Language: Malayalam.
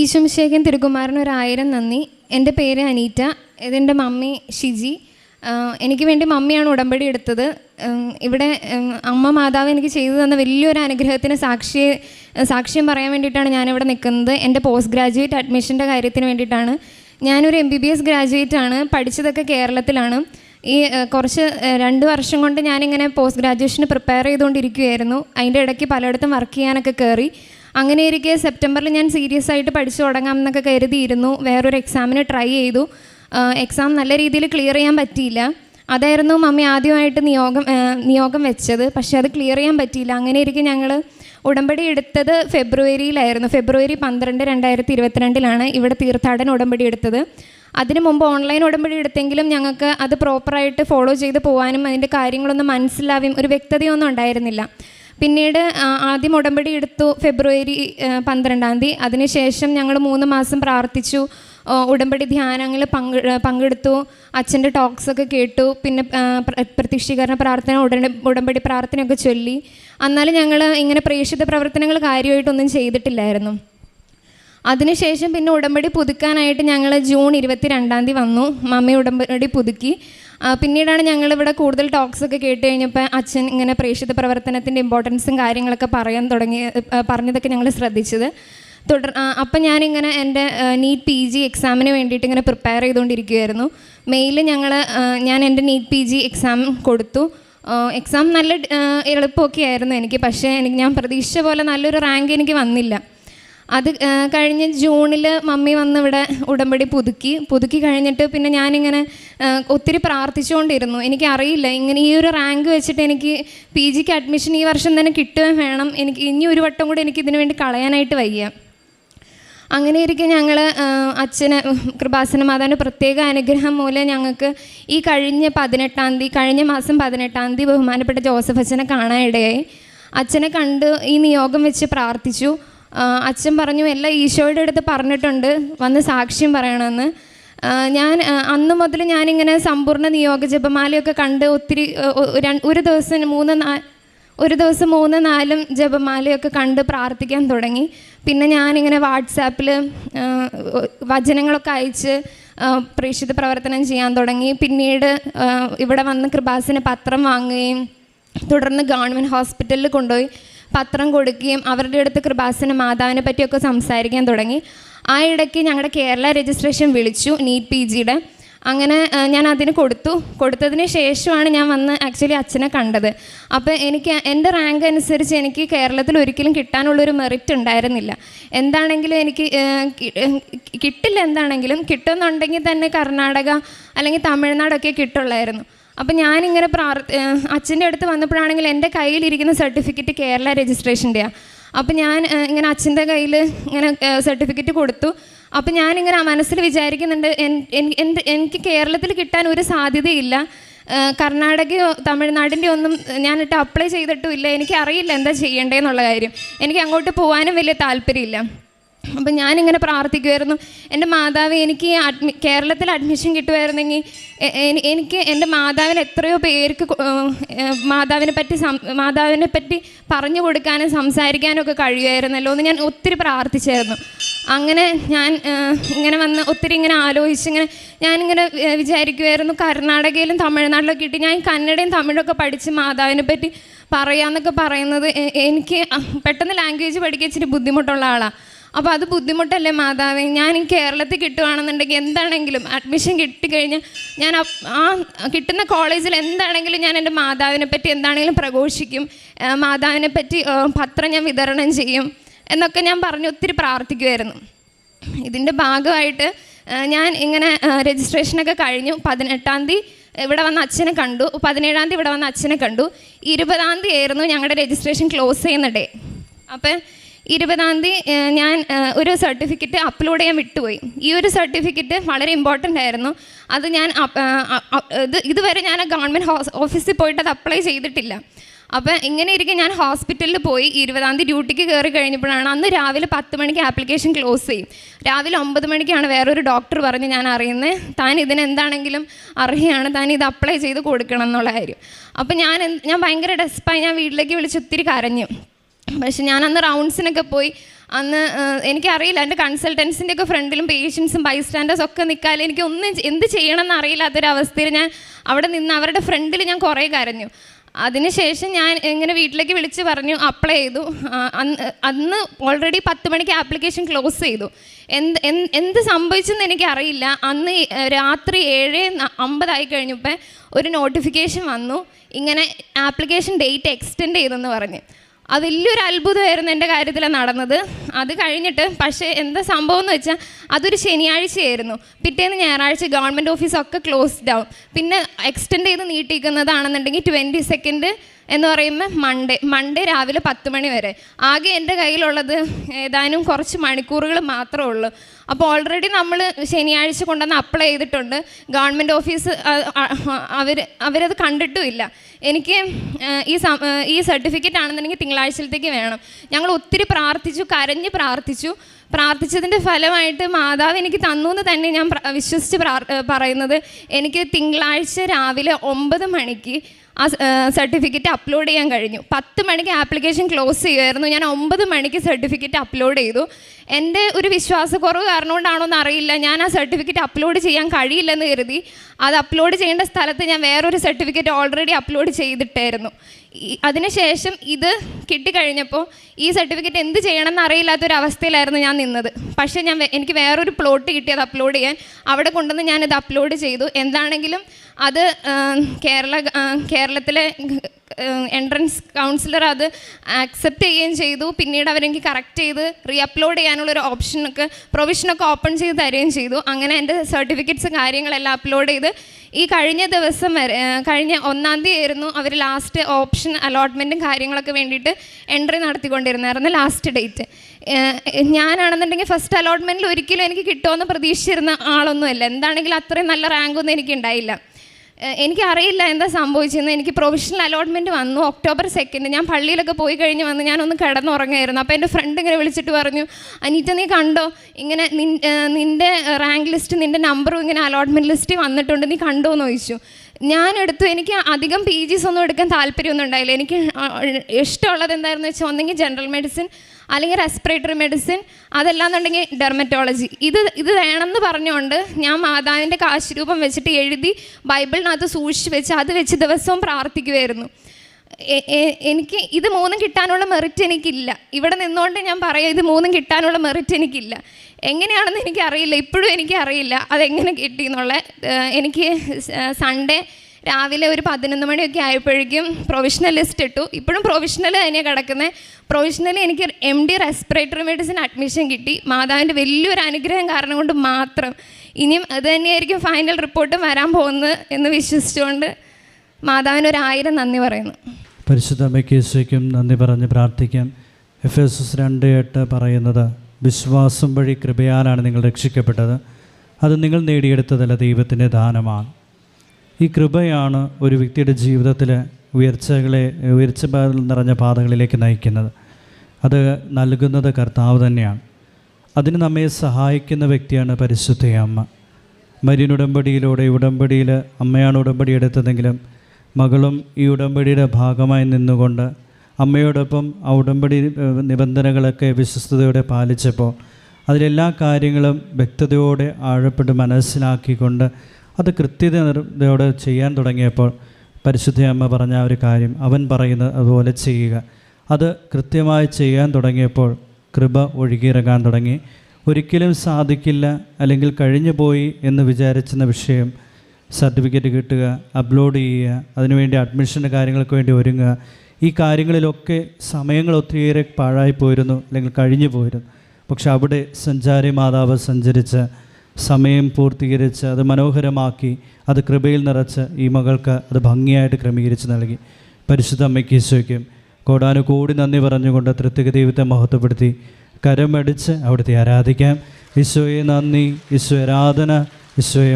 ഈശോമിശേഖൻ തിരുകുമാരൻ ഒരു ആയിരം നന്ദി. എന്റെ പേര് അനീറ്റ. ഇതെന്റെ മമ്മി ഷിജി. എനിക്ക് വേണ്ടി മമ്മിയാണ് ഉടമ്പടി എടുത്തത്. ഇവിടെ അമ്മ മാതാവ് എനിക്ക് ചെയ്തു തന്ന വലിയൊരു അനുഗ്രഹത്തിന് സാക്ഷി സാക്ഷ്യം പറയാൻ വേണ്ടിയിട്ടാണ് ഞാനിവിടെ നിൽക്കുന്നത്. എന്റെ പോസ്റ്റ് ഗ്രാജുവേറ്റ് അഡ്മിഷന്റെ കാര്യത്തിന് വേണ്ടിയിട്ടാണ്. ഞാനൊരു M B B S graduate ആണ് പഠിച്ചതൊക്കെ കേരളത്തിലാണ്. ഈ കുറച്ച് രണ്ട് വർഷം കൊണ്ട് ഞാനിങ്ങനെ പോസ്റ്റ് ഗ്രാജുവേഷന് പ്രിപ്പയർ ചെയ്തുകൊണ്ടിരിക്കുകയായിരുന്നു. അതിന്റെ ഇടയ്ക്ക് പലയിടത്തും വർക്ക് ചെയ്യാനൊക്കെ കയറി. അങ്ങനെ ഇരിക്കെ സെപ്റ്റംബറിൽ ഞാൻ സീരിയസ് ആയിട്ട് പഠിച്ചു തുടങ്ങാം എന്നൊക്കെ കരുതിയിരുന്നു. വേറൊരു എക്സാമിന് ട്രൈ ചെയ്തു. എക്സാം നല്ല രീതിയിൽ ക്ലിയർ ചെയ്യാൻ പറ്റിയില്ല. അതായിരുന്നു മമ്മി ആദ്യമായിട്ട് നിയോഗം നിയോഗം വെച്ചത്. പക്ഷേ അത് ക്ലിയർ ചെയ്യാൻ പറ്റിയില്ല. അങ്ങനെ ഇരിക്കെ ഞങ്ങൾ ഉടമ്പടി എടുത്തത് ഫെബ്രുവരിയിലായിരുന്നു. ഫെബ്രുവരി പന്ത്രണ്ട് രണ്ടായിരത്തി ഇരുപത്തിരണ്ടിലാണ് ഇവിടെ തീർത്ഥാടന ഉടമ്പടി എടുത്തത്. അതിനു മുമ്പ് ഓൺലൈൻ ഉടമ്പടി എടുത്തെങ്കിലും ഞങ്ങൾക്ക് അത് പ്രോപ്പറായിട്ട് ഫോളോ ചെയ്ത് പോകാനും അതിന്റെ കാര്യങ്ങളൊന്നും മനസ്സിലാവുകയും ഒരു വ്യക്തതയൊന്നും ഉണ്ടായിരുന്നില്ല. പിന്നീട് ആദ്യം ഉടമ്പടി എടുത്തു ഫെബ്രുവരി പന്ത്രണ്ടാം തീയതി. അതിനുശേഷം ഞങ്ങൾ മൂന്ന് മാസം പ്രാർത്ഥിച്ചു. ഉടമ്പടി ധ്യാനങ്ങൾ പങ്കെ പങ്കെടുത്തു. അച്ഛന്റെ ടോക്സ് ഒക്കെ കേട്ടു. പിന്നെ പ്രത്യക്ഷീകരണ പ്രാർത്ഥന ഉടനെ ഉടമ്പടി പ്രാർത്ഥനയൊക്കെ ചൊല്ലി. എന്നാലും ഞങ്ങൾ ഇങ്ങനെ പ്രേക്ഷിത പ്രവർത്തനങ്ങൾ കാര്യമായിട്ടൊന്നും ചെയ്തിട്ടില്ലായിരുന്നു. അതിനുശേഷം പിന്നെ ഉടമ്പടി പുതുക്കാനായിട്ട് ഞങ്ങൾ ജൂൺ ഇരുപത്തി രണ്ടാം തീയതി വന്നു. മമ്മി ഉടമ്പടി പുതുക്കി. പിന്നീടാണ് ഞങ്ങൾ ഇവിടെ കൂടുതൽ ടോക്സ് ഒക്കെ കേട്ട് കഴിഞ്ഞപ്പോൾ അച്ഛൻ ഇങ്ങനെ പ്രേക്ഷിത പ്രവർത്തനത്തിന്റെ ഇമ്പോർട്ടൻസും കാര്യങ്ങളൊക്കെ പറയാൻ തുടങ്ങി പറഞ്ഞതൊക്കെ ഞങ്ങൾ ശ്രദ്ധിച്ചത്. തുടർ അപ്പം ഞാനിങ്ങനെ എന്റെ നീറ്റ് പി ജി എക്സാമിന് വേണ്ടിയിട്ട് ഇങ്ങനെ പ്രിപ്പയർ ചെയ്തുകൊണ്ടിരിക്കുകയായിരുന്നു. മെയിൽ ഞങ്ങൾ ഞാൻ എന്റെ നീറ്റ് പി ജി എക്സാം കൊടുത്തു. എക്സാം നല്ല എളുപ്പമൊക്കെ ആയിരുന്നു എനിക്ക്. പക്ഷേ എനിക്ക് ഞാൻ പ്രതീക്ഷിച്ച പോലെ നല്ലൊരു റാങ്ക് എനിക്ക് വന്നില്ല. അത് കഴിഞ്ഞ ജൂണിൽ മമ്മി വന്ന് ഇവിടെ ഉടമ്പടി പുതുക്കി. പുതുക്കി കഴിഞ്ഞിട്ട് പിന്നെ ഞാനിങ്ങനെ ഒത്തിരി പ്രാർത്ഥിച്ചുകൊണ്ടിരുന്നു. എനിക്കറിയില്ല ഇങ്ങനെ ഈ ഒരു റാങ്ക് വെച്ചിട്ട് എനിക്ക് പി ജിക്ക് അഡ്മിഷൻ ഈ വർഷം തന്നെ കിട്ടുകയും വേണം. എനിക്ക് ഇനി ഒരു വട്ടം കൂടി എനിക്ക് ഇതിനു വേണ്ടി കളയാനായിട്ട് വയ്യ. അങ്ങനെ ഇരിക്കെ ഞങ്ങൾ അച്ഛന് കൃപാസന മാതാവിന്റെ പ്രത്യേക അനുഗ്രഹം മൂലം ഞങ്ങൾക്ക് ഈ കഴിഞ്ഞ പതിനെട്ടാം തീയതി കഴിഞ്ഞ മാസം പതിനെട്ടാം തീയതി ബഹുമാനപ്പെട്ട ജോസഫ് അച്ഛനെ കാണാനിടയായി. അച്ഛനെ കണ്ട് ഈ നിയോഗം വെച്ച് പ്രാർത്ഥിച്ചു. അച്ഛൻ പറഞ്ഞു എല്ലാം ഈശോയുടെ അടുത്ത് പറഞ്ഞിട്ടുണ്ട്. വന്ന് സാക്ഷ്യം പറയണമെന്ന്. ഞാൻ അന്ന് മുതൽ ഞാനിങ്ങനെ സമ്പൂർണ നിയോഗ ജപമാലയൊക്കെ കണ്ട് ഒത്തിരി ഒരു- ദിവസം മൂന്ന് നാ ഒരു ദിവസം മൂന്ന് നാലും ജപമാലയൊക്കെ കണ്ട് പ്രാർത്ഥിക്കാൻ തുടങ്ങി. പിന്നെ ഞാനിങ്ങനെ വാട്സാപ്പിൽ വചനങ്ങളൊക്കെ അയച്ച് പ്രേക്ഷിത പ്രവർത്തനം ചെയ്യാൻ തുടങ്ങി. പിന്നീട് ഇവിടെ വന്ന് കൃപാസിന് പത്രം വാങ്ങുകയും തുടർന്ന് ഗവൺമെന്റ് ഹോസ്പിറ്റലിൽ കൊണ്ടുപോയി. പത്രം കൊടുക്കുകയും അവരുടെ അടുത്ത് കൃപാസന മാതാവിനെ പറ്റിയൊക്കെ സംസാരിക്കാൻ തുടങ്ങി. ആ ഇടയ്ക്ക് ഞങ്ങളുടെ കേരള രജിസ്ട്രേഷൻ വിളിച്ചു നീറ്റ് പി ജിയുടെ. അങ്ങനെ ഞാൻ അതിന് കൊടുത്തു. കൊടുത്തതിന് ശേഷമാണ് ഞാൻ വന്ന് ആക്ച്വലി അച്ഛനെ കണ്ടത്. അപ്പോൾ എനിക്ക് എന്റെ റാങ്ക് അനുസരിച്ച് എനിക്ക് കേരളത്തിൽ ഒരിക്കലും കിട്ടാനുള്ളൊരു മെറിറ്റ് ഉണ്ടായിരുന്നില്ല. എന്താണെങ്കിലും എനിക്ക് കിട്ടില്ല എന്താണെങ്കിലും കിട്ടുമെന്നുണ്ടെങ്കിൽ തന്നെ കർണാടക അല്ലെങ്കിൽ തമിഴ്നാടൊക്കെ കിട്ടുള്ളായിരുന്നു. അപ്പം ഞാനിങ്ങനെ പ്രാർ അച്ഛന്റെ അടുത്ത് വന്നപ്പോഴാണെങ്കിൽ എന്റെ കയ്യിലിരിക്കുന്ന സർട്ടിഫിക്കറ്റ് കേരള രജിസ്ട്രേഷന്റെയാണ് അപ്പം ഞാൻ ഇങ്ങനെ അച്ഛന്റെ കയ്യിൽ ഇങ്ങനെ സർട്ടിഫിക്കറ്റ് കൊടുത്തു. അപ്പം ഞാനിങ്ങനെ മനസ്സിൽ വിചാരിക്കുന്നുണ്ട് എനിക്ക് കേരളത്തിൽ കിട്ടാൻ ഒരു സാധ്യതയില്ല. കർണാടകയോ തമിഴ്നാടിന്റെ ഒന്നും ഞാനിട്ട് അപ്ലൈ ചെയ്തിട്ടുമില്ല എനിക്ക് അറിയില്ല എന്താ ചെയ്യേണ്ടതെന്നുള്ള കാര്യം. എനിക്ക് അങ്ങോട്ട് പോകാനും വലിയ താല്പര്യമില്ല. അപ്പം ഞാനിങ്ങനെ പ്രാർത്ഥിക്കുമായിരുന്നു എന്റെ മാതാവ് എനിക്ക് അഡ്മി കേരളത്തിൽ അഡ്മിഷൻ കിട്ടുമായിരുന്നെങ്കിൽ എനിക്ക് എന്റെ മാതാവിന് എത്രയോ പേർക്ക് മാതാവിനെ പറ്റി മാതാവിനെ പറ്റി പറഞ്ഞു കൊടുക്കാനും സംസാരിക്കാനും ഒക്കെ കഴിയുമായിരുന്നല്ലോ എന്ന് ഞാൻ ഒത്തിരി പ്രാർത്ഥിച്ചായിരുന്നു. അങ്ങനെ ഞാൻ ഇങ്ങനെ വന്ന് ഒത്തിരി ഇങ്ങനെ ആലോചിച്ച് ഇങ്ങനെ ഞാനിങ്ങനെ വിചാരിക്കുമായിരുന്നു കർണാടകയിലും തമിഴ്നാട്ടിലൊക്കെ കിട്ടി ഞാൻ കന്നഡയും തമിഴൊക്കെ പഠിച്ച് മാതാവിനെ പറ്റി പറയാന്നൊക്കെ പറയുന്നത് എനിക്ക് പെട്ടെന്ന് ലാംഗ്വേജ് പഠിക്കാൻ ഇച്ചിരി ബുദ്ധിമുട്ടുള്ള ആളാണ് അപ്പോൾ അത് ബുദ്ധിമുട്ടല്ലേ മാതാവേ? ഞാൻ ഈ കേരളത്തിൽ കിട്ടുകയാണെന്നുണ്ടെങ്കിൽ എന്താണെങ്കിലും അഡ്മിഷൻ കിട്ടിക്കഴിഞ്ഞാൽ ഞാൻ ആ കിട്ടുന്ന കോളേജിൽ എന്താണെങ്കിലും ഞാൻ എന്റെ മാതാവിനെ പറ്റി എന്താണെങ്കിലും പ്രഘോഷിക്കും. മാതാവിനെ പറ്റി പത്രം ഞാൻ വിതരണം ചെയ്യും എന്നൊക്കെ ഞാൻ പറഞ്ഞ് ഒത്തിരി പ്രാർത്ഥിക്കുമായിരുന്നു ഇതിന്റെ ഭാഗമായിട്ട് ഞാൻ ഇങ്ങനെ രജിസ്ട്രേഷനൊക്കെ കഴിഞ്ഞു. പതിനെട്ടാം തീയതി ഇവിടെ വന്ന അച്ഛനെ കണ്ടു. പതിനേഴാം തീയതി ഇവിടെ വന്ന അച്ഛനെ കണ്ടു. ഇരുപതാം തീയതി ആയിരുന്നു ഞങ്ങളുടെ രജിസ്ട്രേഷൻ ക്ലോസ് ചെയ്യുന്ന ഡേ അപ്പം ഇരുപതാം തീയതി ഞാൻ ഒരു സർട്ടിഫിക്കറ്റ് അപ്ലോഡ് ചെയ്യാൻ വിട്ടുപോയി. ഈ ഒരു സർട്ടിഫിക്കറ്റ് വളരെ ഇമ്പോർട്ടന്റ് ആയിരുന്നു. അത് ഞാൻ ഇത് ഇതുവരെ ഞാൻ ഗവൺമെന്റ് ഓഫീസിൽ പോയിട്ട് അത് അപ്ലൈ ചെയ്തിട്ടില്ല. അപ്പം ഇങ്ങനെ ഇരിക്കെ ഞാൻ ഹോസ്പിറ്റലിൽ പോയി ഇരുപതാം തീയതി ഡ്യൂട്ടിക്ക് കയറി കഴിഞ്ഞപ്പോഴാണ് അന്ന് രാവിലെ പത്ത് മണിക്ക് ആപ്ലിക്കേഷൻ ക്ലോസ് ചെയ്യും. രാവിലെ ഒമ്പത് മണിക്കാണ് വേറൊരു ഡോക്ടർ പറഞ്ഞ് ഞാൻ അറിയുന്നത് താൻ ഇതിനെന്താണെങ്കിലും അറിയാണ് താൻ ഇത് അപ്ലൈ ചെയ്ത് കൊടുക്കണം എന്നുള്ള കാര്യം. അപ്പം ഞാൻ ഞാൻ ഭയങ്കര ഡെസ്പായി ഞാൻ വീട്ടിലേക്ക് വിളിച്ച് ഒത്തിരി കരഞ്ഞു. പക്ഷെ ഞാൻ അന്ന് റൗണ്ട്സിനൊക്കെ പോയി. അന്ന് എനിക്കറിയില്ല. എന്റെ കൺസൾട്ടൻസിന്റെ ഒക്കെ ഫ്രണ്ടിലും പേഷ്യൻസും ബൈസ്റ്റാൻഡേഴ്സ് ഒക്കെ നിൽക്കാതെ എനിക്ക് ഒന്നും എന്ത് ചെയ്യണമെന്ന് അറിയില്ലാത്തൊരവസ്ഥയിൽ ഞാൻ അവിടെ നിന്ന് അവരുടെ ഫ്രണ്ടിൽ ഞാൻ കുറേ കരഞ്ഞു. അതിനുശേഷം ഞാൻ ഇങ്ങനെ വീട്ടിലേക്ക് വിളിച്ച് പറഞ്ഞു അപ്ലൈ ചെയ്തു. അന്ന് അന്ന് ഓൾറെഡി പത്ത് മണിക്ക് ആപ്ലിക്കേഷൻ ക്ലോസ് ചെയ്തു. എന്ത് എന്ത് സംഭവിച്ചെന്ന് എനിക്കറിയില്ല. അന്ന് രാത്രി ഏഴ് അമ്പതായി കഴിഞ്ഞപ്പോൾ ഒരു നോട്ടിഫിക്കേഷൻ വന്നു. ഇങ്ങനെ ആപ്ലിക്കേഷൻ ഡേറ്റ് എക്സ്റ്റെൻഡ് ചെയ്തെന്ന് പറഞ്ഞ്. അത് വലിയൊരു അത്ഭുതമായിരുന്നു എന്റെ കാര്യത്തിൽ നടന്നത്. അത് കഴിഞ്ഞിട്ട് പക്ഷേ എന്താ സംഭവം എന്ന് വെച്ചാൽ അതൊരു ശനിയാഴ്ചയായിരുന്നു. പിറ്റേന്ന് ഞായറാഴ്ച ഗവൺമെന്റ് ഓഫീസൊക്കെ ക്ലോസ്ഡ് ആവും പിന്നെ എക്സ്റ്റെൻഡ് ചെയ്ത് നീട്ടിക്കുന്നതാണെന്നുണ്ടെങ്കിൽ ട്വന്റി സെക്കൻഡ് എന്ന് പറയുമ്പോൾ മൺഡേ മൺഡേ രാവിലെ പത്ത് മണി വരെ. ആകെ എന്റെ കയ്യിലുള്ളത് ഏതാനും കുറച്ച് മണിക്കൂറുകൾ മാത്രമേ ഉള്ളൂ. അപ്പോൾ ഓൾറെഡി നമ്മൾ ശനിയാഴ്ച കൊണ്ടുവന്ന് അപ്ലൈ ചെയ്തിട്ടുണ്ട്. ഗവൺമെന്റ് ഓഫീസ് അവർ അവരത് കണ്ടിട്ടുമില്ല. എനിക്ക് ഈ ഈ സർട്ടിഫിക്കറ്റ് ആണെന്നുണ്ടെങ്കിൽ തിങ്കളാഴ്ചത്തേക്ക് വേണം. ഞങ്ങൾ ഒത്തിരി പ്രാർത്ഥിച്ചു കരഞ്ഞ് പ്രാർത്ഥിച്ചു. പ്രാർത്ഥിച്ചതിന്റെ ഫലമായിട്ട് മാതാവ് എനിക്ക് തന്നു എന്ന് തന്നെ ഞാൻ വിശ്വസിച്ച് പറയുന്നത് എനിക്ക് തിങ്കളാഴ്ച രാവിലെ ഒമ്പത് മണിക്ക് ആ സർട്ടിഫിക്കറ്റ് അപ്ലോഡ് ചെയ്യാൻ കഴിഞ്ഞു. പത്ത് മണിക്ക് ആപ്ലിക്കേഷൻ ക്ലോസ് ചെയ്യുമായിരുന്നു ഞാൻ ഒമ്പത് മണിക്ക് സർട്ടിഫിക്കറ്റ് അപ്ലോഡ് ചെയ്തു. എന്റെ ഒരു വിശ്വാസക്കുറവ് കാരണം കൊണ്ടാണോ എന്ന് അറിയില്ല. ഞാൻ ആ സർട്ടിഫിക്കറ്റ് അപ്ലോഡ് ചെയ്യാൻ കഴിയില്ലെന്ന് കരുതി. അത് അപ്ലോഡ് ചെയ്യേണ്ട സ്ഥലത്ത് ഞാൻ വേറൊരു സർട്ടിഫിക്കറ്റ് ഓൾറെഡി അപ്ലോഡ് ചെയ്തിട്ടായിരുന്നു. അതിനുശേഷം ഇത് കിട്ടിക്കഴിഞ്ഞപ്പോൾ ഈ സർട്ടിഫിക്കറ്റ് എന്ത് ചെയ്യണമെന്ന് അറിയില്ലാത്തൊരവസ്ഥയിലായിരുന്നു ഞാൻ നിന്നത്. പക്ഷേ ഞാൻ എനിക്ക് വേറൊരു പ്ലോട്ട് കിട്ടി അത് അപ്ലോഡ് ചെയ്യാൻ. അവിടെ കൊണ്ടുവന്ന് ഞാനിത് അപ്ലോഡ് ചെയ്തു. എന്താണെങ്കിലും അത് കേരള കേരളത്തിലെ എൻട്രൻസ് കൗൺസിലർ അത് ആക്സെപ്റ്റ് ചെയ്യുകയും ചെയ്തു. പിന്നീട് അവരെനിക്ക് കറക്റ്റ് ചെയ്ത് റീ അപ്ലോഡ് ചെയ്യാനുള്ളൊരു ഓപ്ഷനൊക്കെ പ്രൊവിഷനൊക്കെ ഓപ്പൺ ചെയ്ത് തരികയും ചെയ്തു. അങ്ങനെ എന്റെ സർട്ടിഫിക്കറ്റ്സ് കാര്യങ്ങളെല്ലാം അപ്ലോഡ് ചെയ്ത് ഈ കഴിഞ്ഞ ദിവസം വരെ കഴിഞ്ഞ ഒന്നാം തീയതി ആയിരുന്നു അവർ ലാസ്റ്റ് ഓപ്ഷൻ അലോട്ട്മെന്റും കാര്യങ്ങളൊക്കെ വേണ്ടിയിട്ട് എൻട്രി നടത്തിക്കൊണ്ടിരുന്നായിരുന്നു ലാസ്റ്റ് ഡേറ്റ് ഞാനാണെന്നുണ്ടെങ്കിൽ ഫസ്റ്റ് അലോട്ട്മെന്റിൽ ഒരിക്കലും എനിക്ക് കിട്ടുമെന്ന് പ്രതീക്ഷിച്ചിരുന്ന ആളൊന്നുമല്ല. എന്താണെങ്കിലും അത്രയും നല്ല റാങ്കൊന്നും എനിക്ക് ഉണ്ടായില്ല ഏഹ് എനിക്കറിയില്ല എന്താ സംഭവിച്ചതെന്ന് എനിക്ക് പ്രൊവിഷണൽ അലോട്ട്മെന്റ് വന്നു. ഒക്ടോബർ സെക്കൻഡ് ഞാൻ പള്ളിയിലൊക്കെ പോയി കഴിഞ്ഞ് വന്ന് ഞാനൊന്ന് കിടന്നുറങ്ങായിരുന്നു. അപ്പോൾ എന്റെ ഫ്രണ്ട് ഇങ്ങനെ വിളിച്ചിട്ട് പറഞ്ഞു അനീറ്റ നീ കണ്ടോ? ഇങ്ങനെ നിൻ നിന്റെ റാങ്ക് ലിസ്റ്റ് നിന്റെ നമ്പറും ഇങ്ങനെ അലോട്ട്മെന്റ് ലിസ്റ്റ് വന്നിട്ടുണ്ട്. നീ കണ്ടോ എന്ന് ചോദിച്ചു. ഞാൻ എടുത്തു എനിക്ക് അധികം പി ജിസ് ഒന്നും എടുക്കാൻ താല്പര്യമൊന്നും ഉണ്ടായില്ല. എനിക്ക് ഇഷ്ടമുള്ളത് എന്തായിരുന്നു വെച്ചാൽ ഒന്നെങ്കിൽ ജനറൽ മെഡിസിൻ അല്ലെങ്കിൽ റെസ്പിറേറ്ററി മെഡിസിൻ അതല്ലാന്നുണ്ടെങ്കിൽ ഡെർമറ്റോളജി ഇത് ഇത് വേണമെന്ന് പറഞ്ഞുകൊണ്ട് ഞാൻ മാതാവിന്റെ കാശുരൂപം വെച്ചിട്ട് എഴുതി ബൈബിളിനകത്ത് സൂക്ഷിച്ച് വെച്ച് അത് വെച്ച് ദിവസവും പ്രാർത്ഥിക്കുമായിരുന്നു എനിക്ക് ഇത് മൂന്നും കിട്ടാനുള്ള മെറിറ്റ് എനിക്കില്ല. ഇവിടെ നിന്നുകൊണ്ട് ഞാൻ പറയാം ഇത് മൂന്നും കിട്ടാനുള്ള മെറിറ്റ് എനിക്കില്ല. എങ്ങനെയാണെന്ന് എനിക്കറിയില്ല ഇപ്പോഴും എനിക്കറിയില്ല. അതെങ്ങനെ കിട്ടി എന്നുള്ള എനിക്ക് സൺഡേ രാവിലെ ഒരു പതിനൊന്ന് മണിയൊക്കെ ആയപ്പോഴേക്കും പ്രൊവിഷണൽ ലിസ്റ്റ് ഇട്ടു. ഇപ്പോഴും പ്രൊവിഷണൽ തന്നെയാണ് കിടക്കുന്നത് പ്രൊവിഷണലി എനിക്ക് M D respiratory medicine admission കിട്ടി. മാതാവിന്റെ വലിയൊരു അനുഗ്രഹം കാരണം കൊണ്ട് മാത്രം. ഇനിയും അത് തന്നെയായിരിക്കും ഫൈനൽ റിപ്പോർട്ട് വരാൻ പോകുന്നത് എന്ന് വിശ്വസിച്ചുകൊണ്ട് മാതാവിന് ഒരു ആയിരം നന്ദി പറയുന്നു. പരിശുദ്ധ അമ്മയ്ക്ക് നന്ദി പറഞ്ഞ് പ്രാർത്ഥിക്കാം. എഫ് എസ് എസ് രണ്ട് എട്ട് പറയുന്നത് വിശ്വാസം വഴി കൃപയാലാണ് നിങ്ങൾ രക്ഷിക്കപ്പെട്ടത്. അത് നിങ്ങൾ നേടിയെടുത്തതല്ല ദൈവത്തിന്റെ ദാനമാണ്. ഈ കൃപയാണ് ഒരു വ്യക്തിയുടെ ജീവിതത്തിൽ ഉയർച്ചകളെ ഉയർച്ച നിറഞ്ഞ പാതകളിലേക്ക് നയിക്കുന്നത്. അത് നൽകുന്നത് കർത്താവ് തന്നെയാണ്. അതിന് നമ്മെ സഹായിക്കുന്ന വ്യക്തിയാണ് പരിശുദ്ധ അമ്മ. മരിയൻ ഉടമ്പടിയിലൂടെ ഉടമ്പടിയിൽ അമ്മയാണ് ഉടമ്പടി എടുത്തതെങ്കിലും മകളും ഈ ഉടമ്പടിയുടെ ഭാഗമായി നിന്നുകൊണ്ട് അമ്മയോടൊപ്പം ആ ഉടമ്പടി നിബന്ധനകളൊക്കെ വിശ്വസ്തയോടെ പാലിച്ചപ്പോൾ അതിലെല്ലാ കാര്യങ്ങളും വ്യക്തതയോടെ ആഴപ്പെട്ട് മനസ്സിലാക്കിക്കൊണ്ട് അത് കൃത്യതയോടെ ചെയ്യാൻ തുടങ്ങിയപ്പോൾ പരിശുദ്ധ അമ്മ പറഞ്ഞ ഒരു കാര്യം അവൻ പറയുന്നത് അതുപോലെ ചെയ്യുക. അത് കൃത്യമായി ചെയ്യാൻ തുടങ്ങിയപ്പോൾ കൃപ ഒഴുകിയിറങ്ങാൻ തുടങ്ങി. ഒരിക്കലും സാധിക്കില്ല അല്ലെങ്കിൽ കഴിഞ്ഞു പോയി എന്ന് വിചാരിച്ചെന്ന വിഷയം സർട്ടിഫിക്കറ്റ് കിട്ടുക അപ്ലോഡ് ചെയ്യുക അതിനുവേണ്ടി അഡ്മിഷന്റെ കാര്യങ്ങൾക്ക് വേണ്ടി ഒരുങ്ങുക ഈ കാര്യങ്ങളിലൊക്കെ സമയങ്ങൾ ഒത്തിരിയേറെ പാഴായി പോയിരുന്നു അല്ലെങ്കിൽ കഴിഞ്ഞു പോയിരുന്നു. പക്ഷെ അവിടെ സഞ്ചാരി മാതാവ് സഞ്ചരിച്ച് സമയം പൂർത്തീകരിച്ച് അത് മനോഹരമാക്കി അത് കൃപയിൽ നിറച്ച് ഈ മകൾക്ക് അത് ഭംഗിയായിട്ട് ക്രമീകരിച്ച് നൽകി. പരിശുദ്ധ അമ്മയ്ക്ക് ഈശോയ്ക്കും കോടാനുകൂടി നന്ദി പറഞ്ഞുകൊണ്ട് തൃത്വിക ദൈവത്തെ മഹത്വപ്പെടുത്തി കരമടിച്ച് അവിടുത്തെ ആരാധിക്കാം. ഈശോയെ നന്ദി ഈശോ ആരാധന ഈശോയെ